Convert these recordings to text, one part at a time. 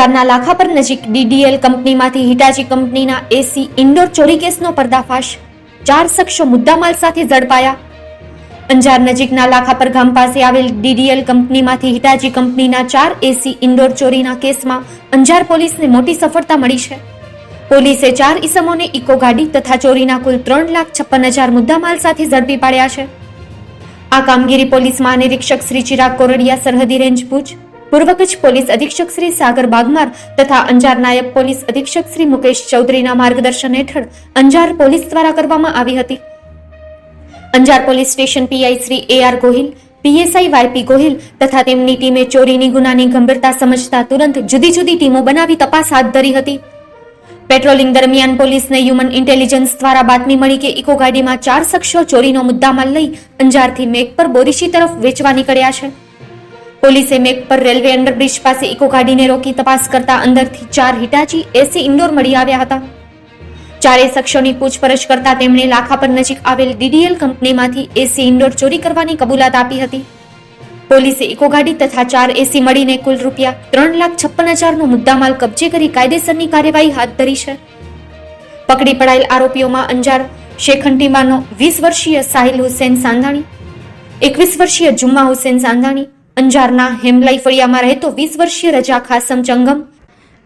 અંજારના લાખાપર નજીક ડીડીએલ કંપનીમાંથી હિટાચી કંપનીના એસી ઇન્ડોર ચોરી કેસનો પર્દાફાશ. ચાર શખ્સો મુદ્દામાલ સાથે ઝડપાયા. અંજાર નજીકના લાખાપર ગામ પાસે આવેલ ડીડીએલ કંપનીમાંથી હિટાચી કંપનીના ચાર એસી ઇન્ડોર ચોરીના કેસમાં અંજાર પોલીસને મોટી સફળતા મળી છે. પોલીસે ચાર ઇસમોને ઇકો ગાડી તથા ચોરીના કુલ ત્રણ લાખ છપ્પન હજાર મુદ્દામાલ સાથે ઝડપી પાડ્યા છે. આ કામગીરી પોલીસ મહાનિરીક્ષક શ્રી ચિરાગ કોરડિયા સરહદી રેન્જ ભુજ પૂર્વ કચ્છ પોલીસ અધિક્ષક શ્રી સાગર બાગમાર તથા અંજાર નાયબ પોલીસ અધિક્ષક શ્રી મુકેશ ચૌધરીના માર્ગદર્શન હેઠળ અંજાર પોલીસ દ્વારા કરવામાં આવી હતી. Anjar police station P I Shri A R Gohil, P S I V P Gohil તથા તેમની ટીમે ચોરીની ગુનાની ગંભીરતા સમજતા તુરંત જુદી જુદી ટીમો બનાવી તપાસ હાથ ધરી હતી. પેટ્રોલિંગ દરમિયાન પોલીસને હ્યુમન ઇન્ટેલિજન્સ દ્વારા બાતમી મળી કે ઇકો ગાડીમાં ચાર શખ્સો ચોરીનો મુદ્દામાલ લઈ અંજારથી મેઘ પર બોરીશી તરફ વેચવા નીકળ્યા છે. પોલીસે મેક પર રેલવે અંડરબ્રિજ પાસે ઇકો ગાડીને રોકી તપાસ કરતા અંદરથી ચાર હિટાચી એસી ઇન્ડોર મળી આવ્યા હતા. ચારેય શખ્સોની પૂછપરછ કરતા તેમણે લાખાપર નજીક આવેલ ડીડીએલ કંપનીમાંથી એસી ઇન્ડોર ચોરી કરવાની કબૂલાત આપી હતી. પોલીસે ઇકો ગાડી તથા ચાર એસી મળીને કુલ રૂપિયા ત્રણ લાખ છપ્પન હજારનો મુદ્દામાલ કબજે કરી કાયદેસરની કાર્યવાહી હાથ ધરી છે. પકડી પડાયેલ આરોપીઓમાં અંજાર, શેખંટીમાનો વીસ વર્ષીય સાહિલ હુસેન સાંધાણી, એકવીસ વર્ષીય જુમ્મા હુસેન સાંધાણી અંજારના હેમલાઈ ફળિયામાં રહેતો વીસ વર્ષીય રજા ખાસમ જંગમ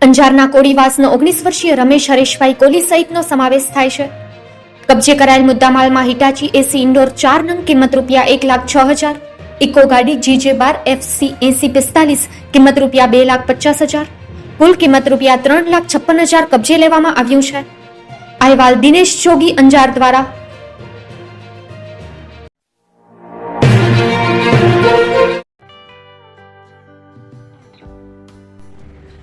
અંજારના કોડીવાસનો ઓગણીસ વર્ષીય રમેશ હરેશભાઈ કોલી સહિતનો સમાવેશ થાય છે. કબજે કરાયેલ મુદ્દામાલમાં હિટાચી એસી ઇન્ડોર ચાર નંગ કિંમત રૂપિયા એક લાખ છ હજાર, ઇકો ગાડી જીજે બાર એફસી એસી પિસ્તાલીસ કિંમત રૂપિયા બે લાખ પચાસ હજાર, કુલ કિંમત રૂપિયા ત્રણ લાખ છપ્પન હજાર કબજે લેવામાં આવ્યું છે. અહેવાલ દિનેશ જોગી અંજાર દ્વારા